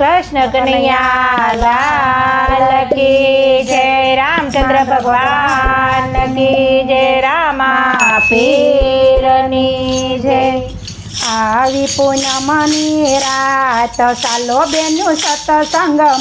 કૃષ્ણ કનૈયા લાલ કી જય રામચંદ્ર ભગવાન કી જય રામા પીરની જય આવી પૂનમની રાત ચાલો બેનું સતસંગમાં.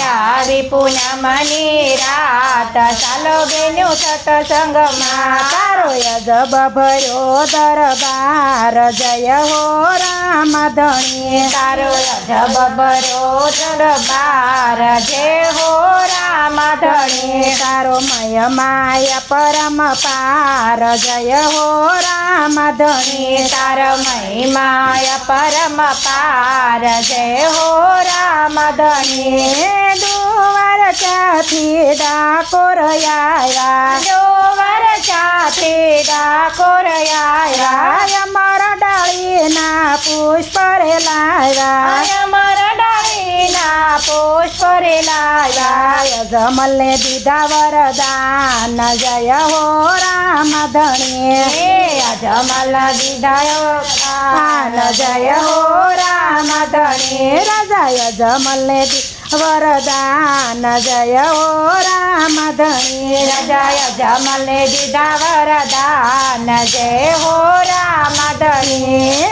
આવી પૂનમની રાત ચાલો બેનું સતસંગમાં. તારો યજબ ભર્યો દરબાર જય હો રામ ધણી તારો યજબ ભર્યો દરબાર જય હો રામ ધણી તારો મય માય પરમ પાર, જય હો રામ ધણી તાર મહિમાય પરમ પાર, જય હો રામ ધણી દુવાર ચાથી ડાકોર આયા ડોવર ચાથી ડાકોર આયા રાય મારા ડાળીના પુષ્પ લાવ્યા અમર રે રાય જમલને દીધા વરદાન. જય હો રામ ધણી. દીધાયો આન જય હો રામ ધણી. રાજાય જમલને વરદાન. જય હો રામ ધણી. જય જમલે દીધા વરદાન. જય હો રામ ધણી.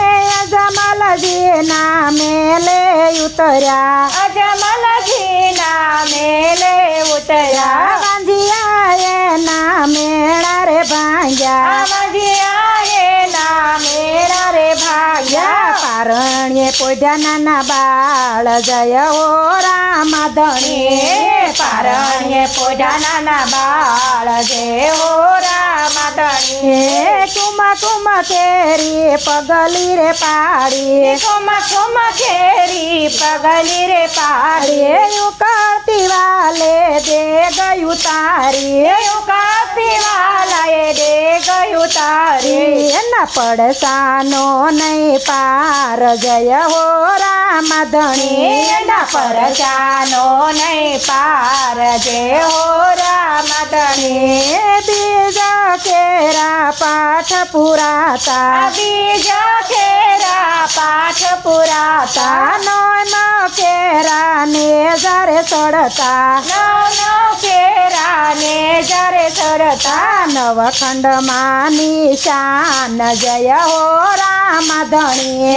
જમલજી નામે લે ઉતર્યા. પારણ્ય પોઢ્યા નાના બાળ જય હો રામ ધણી હે પારણ્ય પોજા નાના બાળ જય હો રામ ધણી હે કુમા કુમા કેરી પગલી રે પાડી ખોમ ખોમ ખેરી પગલી રે પાડી પાડી કરતી વાલે દે ગયું તારી એવું કાપી વાલાએ દે ગયું તારી એના પડસાનો નહીં પાર જય હો રામ ધણી એના પરચાનો નહીં પાર જય હો રામ ધણી બીજા કેરા પાઠ પુરાતા બીજ ખેરા પાઠ પુરાતા તાનો ન કેરા ને જરે ચડતા નવ નવ કેરા ને જરે સરતા નવખંડ માની શાન જય હો રામ ધણી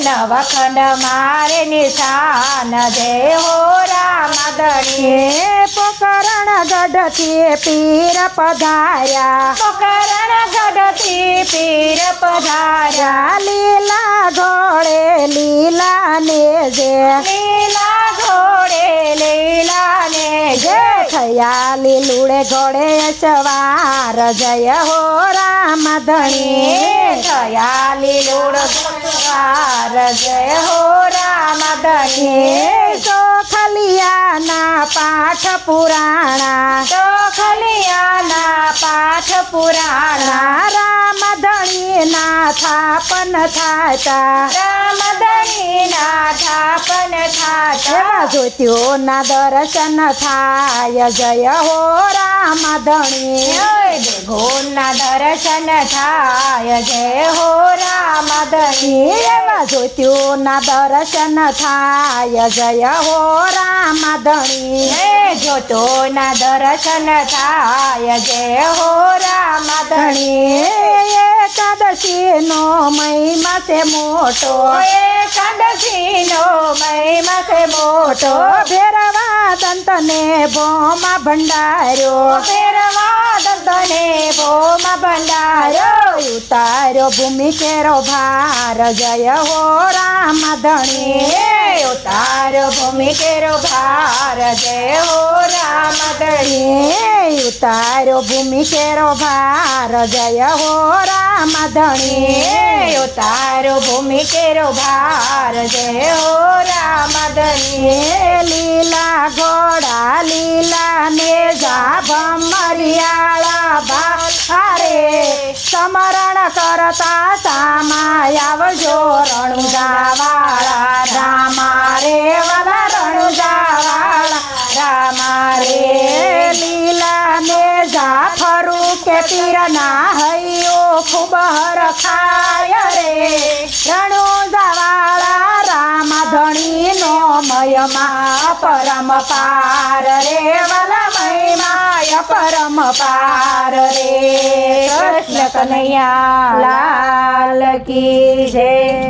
નવખંડ મારે નિશાન જય હો રામ ધણી પોકરણ ગઢથી પીર પધાર્યા. પોકરણ ગઢથી પીર પધાર્યા. લીલા ઘોડે લીલા ને જે. લીલા ઘોડે લીલા ને જે. થયા લીલુડે ઘોડે સવાર જય હો રામ ધણી. હે થયા લીલુડ સવાર જય હો રામ ધણી. તો ખલિયાના પાઠ પુરાણા, તો ખલિયાના પાઠ પુરાણા. થાપન થાતા રામ ધણીના થાપન થાતા એવા જ્યોતિઓના દર્શન થાય જય હો રામ ધણી ભગવાનના દર્શન થાય જય હો રામ ધણી એવા જ્યોતિઓના દર્શન થાય જય હો રામ ધણી હે જોતોના દર્શન થાય જય હો રામ ધણી ધણી એકાદશી નો મહિમા છે મોટો. એકાદશીનો મહિમા છે મોટો. ભેરવા દંતને ભોમાં ભંડાર્યો. ફેરવા દંતને ભોમાં ભંડાર્યો. ઉતાર્યો ભૂમિ કેરો ભાર. જય હો રામ ધણી હે તાર ભૂમિ કેરો ભાર હો રામ ધણી હે ઉતાર્યો ભૂમિ કેરો ભાર, જય હો રામ ધણી ઉતારો ભૂમિ કેરો ભાર જય રામ ધણી, લીલા કે હૈયો ખૂબ હરખાય રે. રણુજાવાળા રામ ધણીનો મહિમાય પરમ પાર રે. વાલા મહિમાય પરમ પાર રે. કૃષ્ણ કનૈયા લાલ કી જય.